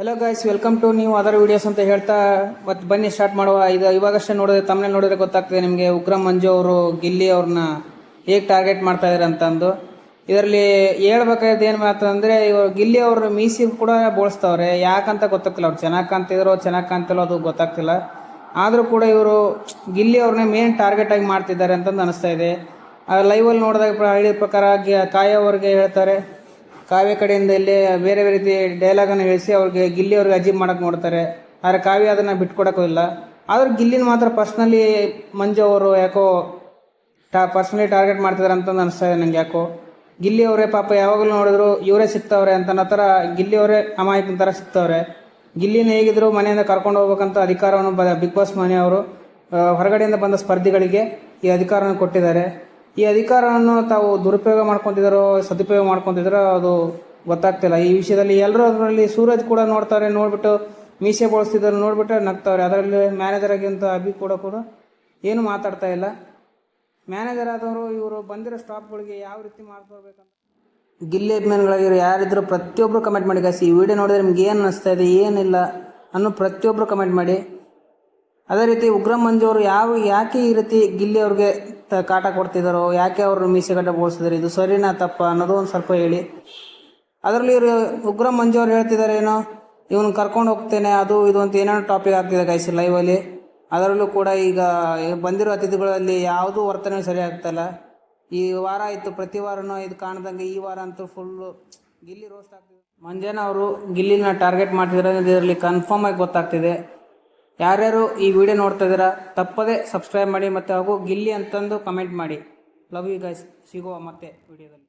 Hello guys welcome to ನೀವು other videos ಅಂತ ಹೇಳ್ತಾ, ಮತ್ತೆ ಬನ್ನಿ ಸ್ಟಾರ್ಟ್ ಮಾಡುವ. ಇದು ಇವಾಗಷ್ಟೇ ನೋಡಿದ್ರೆ ತಮ್ಮನೆ ನೋಡಿದ್ರೆ ಗೊತ್ತಾಗ್ತದೆ ನಿಮಗೆ. ಉಗ್ರ ಮಂಜು ಅವರು, ಗಿಲ್ಲಿ ಅವ್ರನ್ನ ಹೇಗೆ ಟಾರ್ಗೆಟ್ ಮಾಡ್ತಾ ಇದಾರೆ ಅಂತಂದು ಇದರಲ್ಲಿ ಹೇಳ್ಬೇಕಾಗಿದ್ದು ಏನು ಮಾತಂದ್ರೆ ಇವರು ಗಿಲ್ಲಿ ಅವರು ಮೀಸಿ ಕೂಡ ಬೋಳಿಸ್ತವ್ರೆ. ಯಾಕಂತ ಗೊತ್ತಾಗ್ತಿಲ್ಲ ಅವ್ರು. ಚೆನ್ನಾಗಿ ಕಾಣ್ತಿದ್ರು, ಚೆನ್ನಾಗಿ ಕಾಣ್ತಿಲ್ಲ ಅದು ಗೊತ್ತಾಗ್ತಿಲ್ಲ. ಆದರೂ ಕೂಡ ಇವರು ಗಿಲ್ಲಿ ಅವ್ರನ್ನ ಮೇನ್ ಟಾರ್ಗೆಟ್ ಆಗಿ ಮಾಡ್ತಿದ್ದಾರೆ ಅಂತಂದು ಅನಿಸ್ತಾ ಇದೆ. ಲೈವಲ್ಲಿ ನೋಡಿದಾಗ ಹಳ್ಳಿ ಪ್ರಕಾರ ಕಾಯೋವರೆಗೆ ಹೇಳ್ತಾರೆ. ಕಾವ್ಯ ಕಡೆಯಿಂದ ಇಲ್ಲಿ ಬೇರೆ ಬೇರೆ ರೀತಿ ಡೈಲಾಗನ್ನು ಹೇಳಿಸಿ ಅವ್ರಿಗೆ ಗಿಲ್ಲಿ ಅವ್ರಿಗೆ ಅಜೀಬ್ ಮಾಡೋಕೆ ನೋಡ್ತಾರೆ. ಆದರೆ ಕಾವ್ಯ ಅದನ್ನು ಬಿಟ್ಕೊಡೋಕ್ಕಿಲ್ಲ ಆದರೆ ಗಿಲ್ಲಿನ ಮಾತ್ರ ಪರ್ಸ್ನಲಿ ಮಂಜು ಅವರು ಯಾಕೋ ಟಾ ಪರ್ಸ್ನಲಿ ಟಾರ್ಗೆಟ್ ಮಾಡ್ತಿದ್ದಾರೆ ಅಂತ ಅನಿಸ್ತಾ ಇದೆ ನಂಗೆ ಯಾಕೋ. ಗಿಲ್ಲಿ ಅವರೇ ಪಾಪ ಯಾವಾಗಲೂ ನೋಡಿದ್ರು ಇವರೇ ಸಿಗ್ತವ್ರೆ ಅಂತ ಅನ್ನೋ ಥರ ಗಿಲ್ಲಿ ಅವರೇ ಅಮಾಯಕನ ಥರ ಸಿಗ್ತವ್ರೆ. ಗಿಲ್ಲಿನ ಹೇಗಿದ್ರು ಮನೆಯಿಂದ ಕರ್ಕೊಂಡು ಹೋಗ್ಬೇಕಂತ ಅಧಿಕಾರವನ್ನು ಬ ಬಿಗ್ ಬಾಸ್ ಮನೆಯವರು ಹೊರಗಡೆಯಿಂದ ಬಂದ ಸ್ಪರ್ಧಿಗಳಿಗೆ ಈ ಅಧಿಕಾರವನ್ನು ಕೊಟ್ಟಿದ್ದಾರೆ. ಈ ಅಧಿಕಾರವನ್ನು ತಾವು ದುರುಪಯೋಗ ಮಾಡ್ಕೊತಿದ್ದಾರೋ, ಸದುಪಯೋಗ ಮಾಡ್ಕೊತಿದ್ದಾರೋ ಅದು ಗೊತ್ತಾಗ್ತಿಲ್ಲ. ಈ ವಿಷಯದಲ್ಲಿ ಎಲ್ಲರೂ ಅದರಲ್ಲಿ ಸೂರಜ್ ಕೂಡ ನೋಡ್ತಾರೆ, ನೋಡ್ಬಿಟ್ಟು ಮೀಸೆ ಬಳಸ್ತಿದ್ದಾರೆ ನೋಡ್ಬಿಟ್ಟು ನಗ್ತಾವ್ರೆ ಅದರಲ್ಲಿ ಮ್ಯಾನೇಜರ್ ಆಗಿಂತ ಅಭಿ ಕೂಡ ಕೂಡ ಏನು ಮಾತಾಡ್ತಾ ಇಲ್ಲ. ಮ್ಯಾನೇಜರ್ ಆದವರು ಇವರು ಬಂದಿರೋ ಸ್ಟಾಪ್ಗಳಿಗೆ ಯಾವ ರೀತಿ ಮಾಡ್ಕೋಬೇಕಂತ ಗಿಲ್ಲಿ ಅಭಿಮಾನಿಗಳಾಗಿರೋ ಯಾರಿದ್ರು ಪ್ರತಿಯೊಬ್ಬರು ಕಮೆಂಟ್ ಮಾಡಿ ಗಾಸಿ ಈ ವಿಡಿಯೋ ನೋಡಿದ್ರೆ ನಿಮ್ಗೆ ಏನು ಅನಿಸ್ತಾ ಇದೆ, ಏನಿಲ್ಲ ಅನ್ನೋ ಪ್ರತಿಯೊಬ್ಬರು ಕಮೆಂಟ್ ಮಾಡಿ. ಅದೇ ರೀತಿ ಉಗ್ರ ಮಂಜು ಯಾವ, ಯಾಕೆ ಈ ರೀತಿ ಗಿಲ್ಲಿ ಅವ್ರಿಗೆ ಕಾಟ ಕೊಡ್ತಿದ್ದಾರೋ ಯಾಕೆ ಅವರು ಮೀಸೆಗಡ್ಡೆ ಬೋಳಿಸಿದ್ರು ಇದು ಸರಿನಾ ತಪ್ಪ ಅನ್ನೋದು ಒಂದು ಸ್ವಲ್ಪ ಹೇಳಿ. ಅದರಲ್ಲಿ ಇವರು ಉಗ್ರ ಮಂಜು ಅವ್ರು ಹೇಳ್ತಿದ್ದಾರೆ ಏನೋ, ಇವನು ಕರ್ಕೊಂಡು ಹೋಗ್ತೇನೆ, ಅದು ಇದು ಅಂತ ಏನೇನೋ ಟಾಪಿಕ್ ಆಗ್ತಿದೆ ಗೈಸ್ ಲೈವಲ್ಲಿ ಅದರಲ್ಲೂ ಕೂಡ ಈಗ ಬಂದಿರೋ ಅತಿಥಿಗಳಲ್ಲಿ ಯಾವುದೂ ವರ್ತನೆ ಸರಿ ಆಗ್ತಾಯಿಲ್ಲ ಈ ವಾರ ಇತ್ತು ಪ್ರತಿ ವಾರನೂ ಇದು ಕಾಣ್ದಂಗೆ ಈ ವಾರ ಅಂತೂ ಫುಲ್ಲು ಗಿಲ್ಲಿ ರೋಸ್ಟ್ ಆಗ್ತಿದೆ. ಮಂಜಾನ ಅವರು ಗಿಲ್ಲಿನ ಟಾರ್ಗೆಟ್ ಮಾಡ್ತಿದ್ರೆ ಇದರಲ್ಲಿ ಕನ್ಫರ್ಮ್ ಆಗಿ ಗೊತ್ತಾಗ್ತಿದೆ. ಯಾರ್ಯಾರು ಈ ವಿಡಿಯೋ ನೋಡ್ತಾ ಇದ್ದೀರಾ, ತಪ್ಪದೇ ಸಬ್ಸ್ಕ್ರೈಬ್ ಮಾಡಿ ಮತ್ತು ಹಾಗೂ ಗಿಲ್ಲಿ ಅಂತಂದು ಕಮೆಂಟ್ ಮಾಡಿ. ಲವ್ ಯು ಗೈಸ್ ಸಿಗುವ ಮತ್ತೆ ವಿಡಿಯೋದಲ್ಲಿ.